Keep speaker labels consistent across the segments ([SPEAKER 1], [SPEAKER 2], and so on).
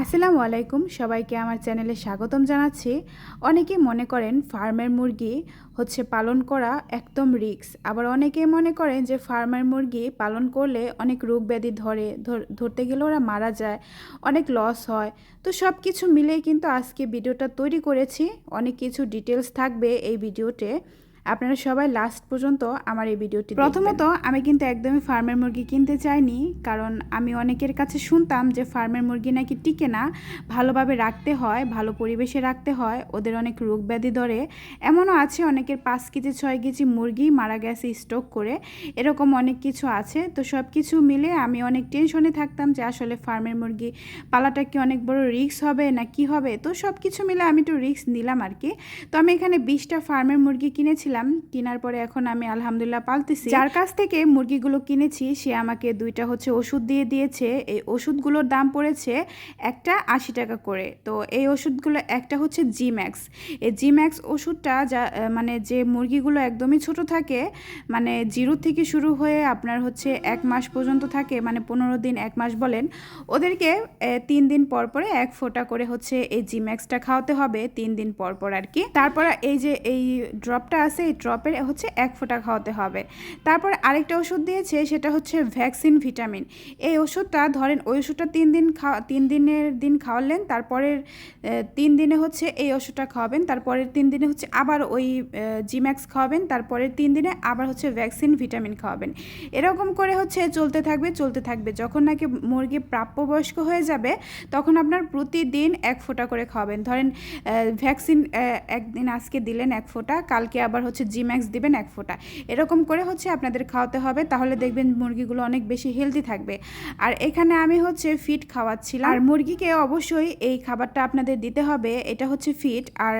[SPEAKER 1] আসসালামু আলাইকুম, সবাইকে আমার চ্যানেলে স্বাগতম জানাচ্ছি। অনেকেই মনে করেন ফার্মের মুরগি হচ্ছে পালন করা একদম রিস্ক। আবার অনেকেই মনে করেন যে ফার্মের মুরগি পালন করলে অনেক রোগ ব্যাধি ধর- ধরতে গেলে ওরা মারা যায়, অনেক লস হয়। তো সব কিছু মিলেই কিন্তু আজকে ভিডিওটা তৈরি করেছি। অনেক কিছু ডিটেলস থাকবে এই ভিডিওতে। আপনারা সবাই লাস্ট পর্যন্ত আমার এই ভিডিওটি প্রথমত, আমি কিন্তু একদমই ফার্মের মুরগি কিনতে চাইনি, কারণ আমি অনেকের কাছে শুনতাম যে ফার্মের মুরগি নাকি টিকে না, ভালোভাবে রাখতে হয়, ভালো পরিবেশে রাখতে হয়, ওদের অনেক রোগ ব্যাধি ধরে। এমনও আছে অনেকের পাঁচ কেজি, ছয় কেজি মুরগি মারা গেছে স্টক করে, এরকম অনেক কিছু আছে। তো সব কিছু মিলে আমি অনেক টেনশনে থাকতাম যে আসলে ফার্মের মুরগি পালাটা কি অনেক বড় রিস্ক হবে না কি হবে? তো সব কিছু মিলে আমি একটু রিক্স নিলাম আর কি। তো আমি এখানে বিশটা ফার্মের মুরগি কিনেছিলাম কেনার পরে এখন আমি আলহামদুলিল্লাহ পালতেছি। যার কাছ থেকে মুরগিগুলো কিনেছি, সে আমাকে দুইটা হচ্ছে ওষুধ দিয়ে দিয়েছে। এই ওষুধগুলোর দাম পড়েছে একটা আশি টাকা করে। তো এই ওষুধগুলো একটা হচ্ছে জি ম্যাক্স এই জি ম্যাক্স ওষুধটা যা মানে যে মুরগিগুলো একদমই ছোট থাকে মানে জিরো থেকে শুরু হয়ে আপনার হচ্ছে এক মাস পর্যন্ত থাকে মানে পনেরো দিন, এক মাস বলেন, ওদেরকে তিন দিন পর পরে এক ফোঁটা করে হচ্ছে এই জি ম্যাক্সটা খাওয়াতে হবে, তিন দিন পর পর আর কি। তারপর এই যে এই ড্রপটা আছে এই ড্রপের হচ্ছে এক ফোঁটা খাওয়াতে হবে। তারপর আরেকটা ওষুধ দিয়েছে, সেটা হচ্ছে ভ্যাকসিন ভিটামিন এই ওষুধটা ধরেন ওই ওষুধটা তিন দিন খাওয়া, তিন দিনের দিন খাওয়ালেন, তারপরের তিন দিনে হচ্ছে এই ওষুধটা খাওয়াবেন, তারপরের তিন দিনে হচ্ছে আবার ওই জিম্যাক্স খাওয়াবেন, তারপরের তিন দিনে আবার হচ্ছে ভ্যাকসিন ভিটামিন খাওয়াবেন। এরকম করে হচ্ছে চলতে থাকবে চলতে থাকবে। যখন নাকি মুরগি প্রাপ্যবয়স্ক হয়ে যাবে, তখন আপনার প্রতিদিন এক ফোঁটা করে খাওয়াবেন। ধরেন ভ্যাকসিন একদিন আজকে দিলেন এক ফোঁটা, কালকে আবার হচ্ছে জিম্যাক্স দিবেন এক ফোঁটা। এরকম করে হচ্ছে আপনাদের খাওয়াতে হবে, তাহলে দেখবেন মুরগিগুলো অনেক বেশি হেলদি থাকবে। আর এখানে আমি হচ্ছে ফিট খাওয়াচ্ছিলাম। আর মুরগিকে অবশ্যই এই খাবারটা আপনাদের দিতে হবে, এটা হচ্ছে ফিট আর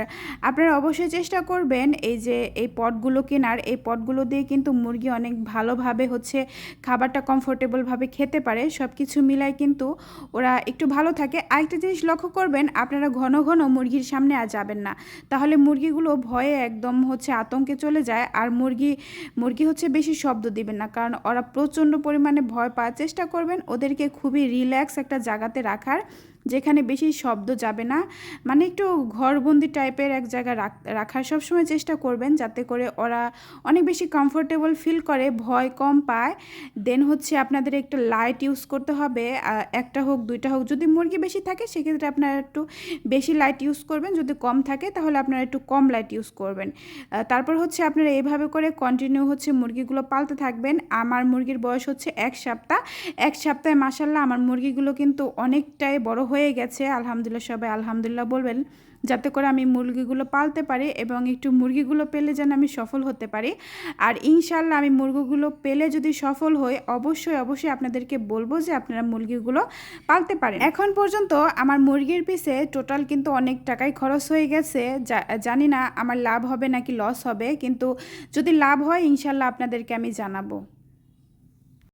[SPEAKER 1] আপনারা অবশ্যই চেষ্টা করবেন এই যে এই পটগুলো কেনার, এই পটগুলো দিয়ে কিন্তু মুরগি অনেক ভালোভাবে হচ্ছে খাবারটা কমফোর্টেবলভাবে খেতে পারে। সব কিছু মিলায় কিন্তু ওরা একটু ভালো থাকে। আরেকটা জিনিস লক্ষ্য করবেন, আপনারা ঘন ঘন মুরগির সামনে আর যাবেন না। তাহলে মুরগিগুলো ভয়ে একদম হচ্ছে আতঙ্কে চলে যায় আর মুরগি মুরগি হচ্ছে বেশি শব্দ দিবেন না, কারণ ওরা প্রচণ্ড পরিমাণে ভয় পাওয়ার চেষ্টা করবেন। ওদেরকে খুবই রিল্যাক্স একটা জায়গাতে রাখার যেখানে বেশি শব্দ যাবে না। মানে একটু ঘরবন্দি টাইপের এক জায়গায় রাখ- রাখার সবসময় চেষ্টা করবেন যাতে করে ওরা অনেক বেশি কমফোর্টেবল ফিল করে, ভয় কম পায়। দেন হচ্ছে আপনাদের একটু লাইট ইউজ করতে হবে একটা হোক, দুইটা হোক। যদি মুরগি বেশি থাকে, সেক্ষেত্রে আপনারা একটু বেশি লাইট ইউজ করবেন। যদি কম থাকে, তাহলে আপনারা একটু কম লাইট ইউজ করবেন। তারপর হচ্ছে আপনারা এইভাবে করে কন্টিনিউ হচ্ছে মুরগিগুলো পালতে থাকবেন। আমার মুরগির বয়স হচ্ছে এক সপ্তাহ। এক সপ্তাহে মাসাল্লাহ আমার মুরগিগুলো কিন্তু অনেকটাই বড় হয়ে গেছে, আলহামদুলিল্লাহ, সবাই আলহামদুলিল্লাহ বলবেন, যাতে করে আমি মুরগিগুলো পালতে পারি এবং একটু মুরগিগুলো পেলে যেন আমি সফল হতে পারি। আর ইনশাল্লাহ আমি মুরগিগুলো পেলে যদি সফল হই, অবশ্যই অবশ্যই আপনাদেরকে বলব যে আপনারা মুরগিগুলো পালতে পারেন। এখন পর্যন্ত আমার মুরগির পিছে টোটাল কিন্তু অনেক টাকাই খরচ হয়ে গেছে। জানি না আমার লাভ হবে নাকি লস হবে, কিন্তু যদি লাভ হয় ইনশাল্লাহ আপনাদেরকে আমি জানাব।